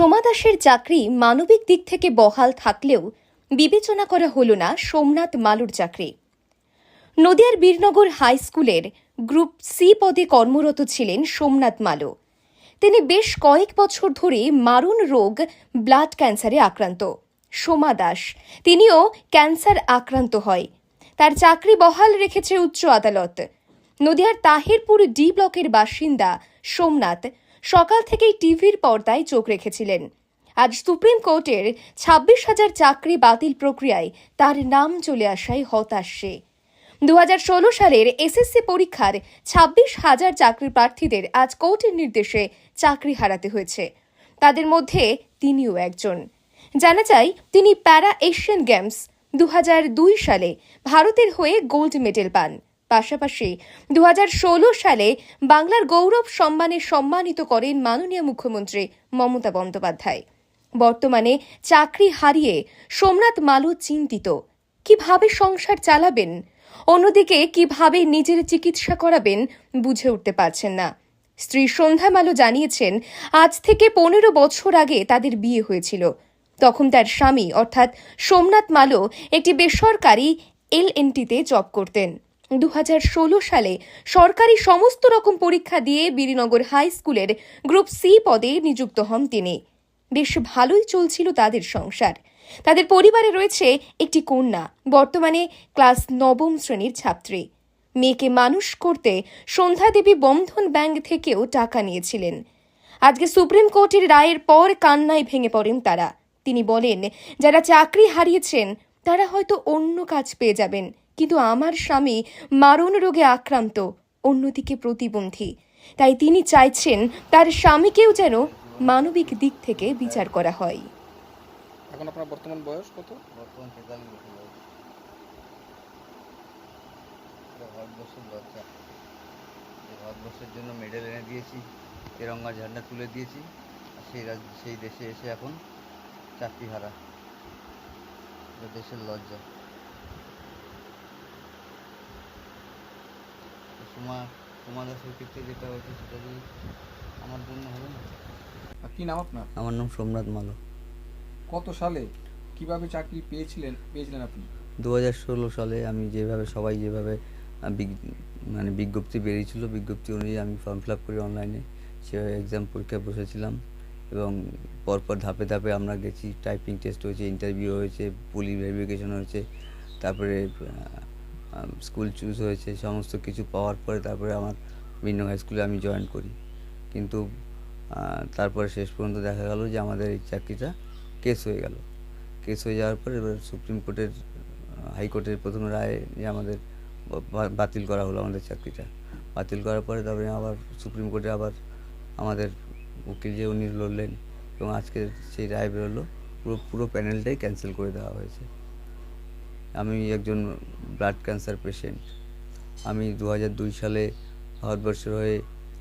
সোমা দাসের চাকরি মানবিক দিক থেকে বহাল থাকলেও বিবেচনা করা হল না সোমনাথ মালুর চাকরি। নদিয়ার বীরনগর হাই স্কুলের গ্রুপ সি পদে কর্মরত ছিলেন সোমনাথ মালু। তিনি বেশ কয়েক বছর ধরে মারণ রোগ ব্লাড ক্যান্সারে আক্রান্ত। সোমা দাস, তিনিও ক্যান্সার আক্রান্ত হয়। তার চাকরি বহাল রেখেছে উচ্চ আদালত। নদিয়ার তাহিরপুর ডি ব্লকের বাসিন্দা সোমনাথ সকাল থেকেই টিভির পর্দায় চোখ রেখেছিলেন। আজ সুপ্রিম কোর্টের ছাব্বিশ হাজার চাকরি বাতিল প্রক্রিয়ায় তার নাম চলে আসায় হতাশ। সে দু সালের এসএসসি পরীক্ষার ছাব্বিশ হাজার চাকরি প্রার্থীদের আজ কোর্টের নির্দেশে চাকরি হারাতে হয়েছে। তাদের মধ্যে তিনিও একজন। জানা যায়, তিনি প্যারা এশিয়ান গেমস দু হাজার দুই সালে ভারতের হয়ে গোল্ড মেডেল পান। পাশাপাশি দু হাজার ষোলো সালে বাংলার গৌরব সম্মানে সম্মানিত করেন মাননীয় মুখ্যমন্ত্রী মমতা বন্দ্যোপাধ্যায়। বর্তমানে চাকরি হারিয়ে সোমনাথ মালু চিন্তিত। কীভাবে সংসার চালাবেন? অন্যদিকে কীভাবে নিজের চিকিৎসা করাবেন বুঝে উঠতে পারছেন না। স্ত্রী সন্ধ্যা মালু জানিয়েছেন, আজ থেকে পনেরো বছর আগে তাদের বিয়ে হয়েছিল। তখন তার স্বামী অর্থাৎ সোমনাথ মালো একটি বেসরকারি এলএনটিতে জব করতেন। দু হাজার ষোলো সালে সরকারি সমস্ত রকম পরীক্ষা দিয়ে বীরনগর হাই স্কুলের গ্রুপ সি পদে নিযুক্ত হন তিনি। বেশ ভালোই চলছিল তাদের সংসার। তাদের পরিবারে রয়েছে একটি কন্যা, বর্তমানে ক্লাস নবম শ্রেণির ছাত্রী। মেয়েকে মানুষ করতে সন্ধ্যা দেবী বন্ধন ব্যাংক থেকেও টাকা নিয়েছিলেন। আজকে সুপ্রিম কোর্টের রায়ের পর কান্নায় ভেঙে পড়েন তারা। তিনি বলেন, যারা চাকরি হারিয়েছেন, তারা হয়তো অন্য কাজ পেয়ে যাবেন। কিন্তু আমার স্বামী মারণ রোগে আক্রান্ত অন্যদিকে প্রতিবন্ধী। তাই তিনি চাইছেন তার স্বামীকেও যেন মানবিক দিক থেকে বিচার করা হয়। এখন আপনার বর্তমান বয়স কত? বর্তমান ভারতবর্ষের জন্য মেডেল এনে দিয়েছি তেরঙ্গা ঝান্ডা তুলে দিয়েছি সেই রাজ সেই দেশে এসে এখন চাকরি হারা দেশের লজ্জা। সোমা সোমা দাসের ক্ষেত্রে যেটা হয়েছে সেটা যদি আমার জন্য হবে না? আর কি নাম আপনার? আমার নাম সোমনাথ মালো। কত সালে কীভাবে চাকরি পেয়েছিলেন পেয়েছিলেন আপনি? দু হাজার ষোলো সালে আমি যেভাবে সবাই যেভাবে মানে বিজ্ঞপ্তি বেরিয়েছিল বিজ্ঞপ্তি অনুযায়ী আমি ফর্ম ফিল আপ করি অনলাইনে সেভাবে এক্সাম পরীক্ষায় বসেছিলাম এবং পরপর ধাপে ধাপে আমরা গেছি টাইপিং টেস্ট হয়েছে ইন্টারভিউ হয়েছে পুলিশ ভেরিফিকেশন হয়েছে তারপরে স্কুল চুজ হয়েছে, সমস্ত কিছু পাওয়ার পরে তারপরে আমার বিভিন্ন হাই স্কুলে আমি জয়েন করি। কিন্তু তারপরে শেষ পর্যন্ত দেখা গেল যে আমাদের এই চাকরিটা কেস হয়ে গেল। কেস হয়ে যাওয়ার পর এবার সুপ্রিম কোর্টের হাইকোর্টের প্রথম রায় যে আমাদের বাতিল করা হলো আমাদের চাকরিটা। বাতিল করার পরে তারপরে আবার সুপ্রিম কোর্টে আবার আমাদের উকিল যে উনি লড়লেন এবং আজকে সেই রায় বেরোলো, পুরো পুরো প্যানেলটাই ক্যান্সেল করে দেওয়া হয়েছে। আমি একজন ব্লাড ক্যান্সার পেশেন্ট আমি দু দুই সালে ভারতবর্ষের হয়ে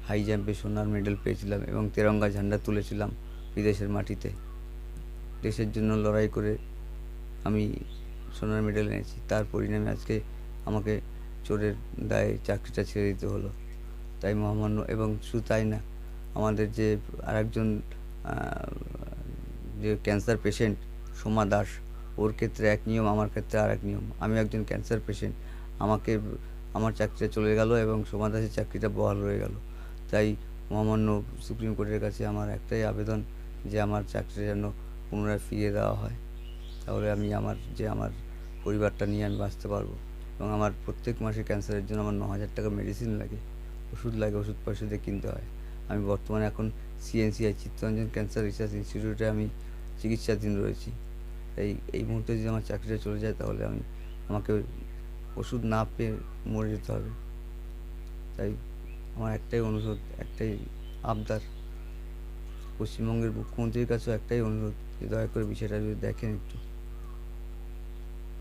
হাই জাম্পে সোনার মেডেল পেয়েছিলাম এবং তেরঙ্গা ঝান্ডা তুলেছিলাম বিদেশের মাটিতে। দেশের জন্য লড়াই করে আমি সোনার মেডেল এনেছি। তার পরিণামে আজকে আমাকে চোরের দায়ে চাকরিটা ছেড়ে দিতে হলো। তাই মহামান্য এবং শুধু তাই না, আমাদের যে আরেকজন যে ক্যান্সার পেশেন্ট সোমা দাস ওর ক্ষেত্রে এক নিয়ম, আমার ক্ষেত্রে আর এক নিয়ম। আমি একজন ক্যান্সার পেশেন্ট আমাকে, আমার চাকরিটা চলে গেল এবং সোমা দাসের চাকরিটা বহাল রয়ে গেল। তাই মহামান্য সুপ্রিম কোর্টের কাছে আমার একটাই আবেদন যে আমার চাকরি যেন পুনরায় ফিরিয়ে দেওয়া হয়। তাহলে আমি আমার, যে আমার পরিবারটা নিয়ে আমি বাঁচতে পারব। এবং আমার প্রত্যেক মাসে ক্যান্সারের জন্য আমার ন হাজার টাকা মেডিসিন লাগে, ওষুধ লাগে, ওষুধ পয়সা দিয়ে কিনতে হয়। আমি বর্তমানে এখন সিএনসিআই চিত্তরঞ্জন ক্যান্সার রিসার্চ ইনস্টিটিউটে আমি চিকিৎসাধীন রয়েছি। তাই এই মুহূর্তে যদি আমার চাকরিটা চলে যায় তাহলে আমি, আমাকে ওষুধ না পেয়ে মরে যেতে হবে। তাই আমার একটাই অনুরোধ, একটাই আবদার। পশ্চিমবঙ্গের মুখ্যমন্ত্রীর কাছেও একটাই অনুরোধ যে দয়া করে বিষয়টা যদি দেখেন একটু।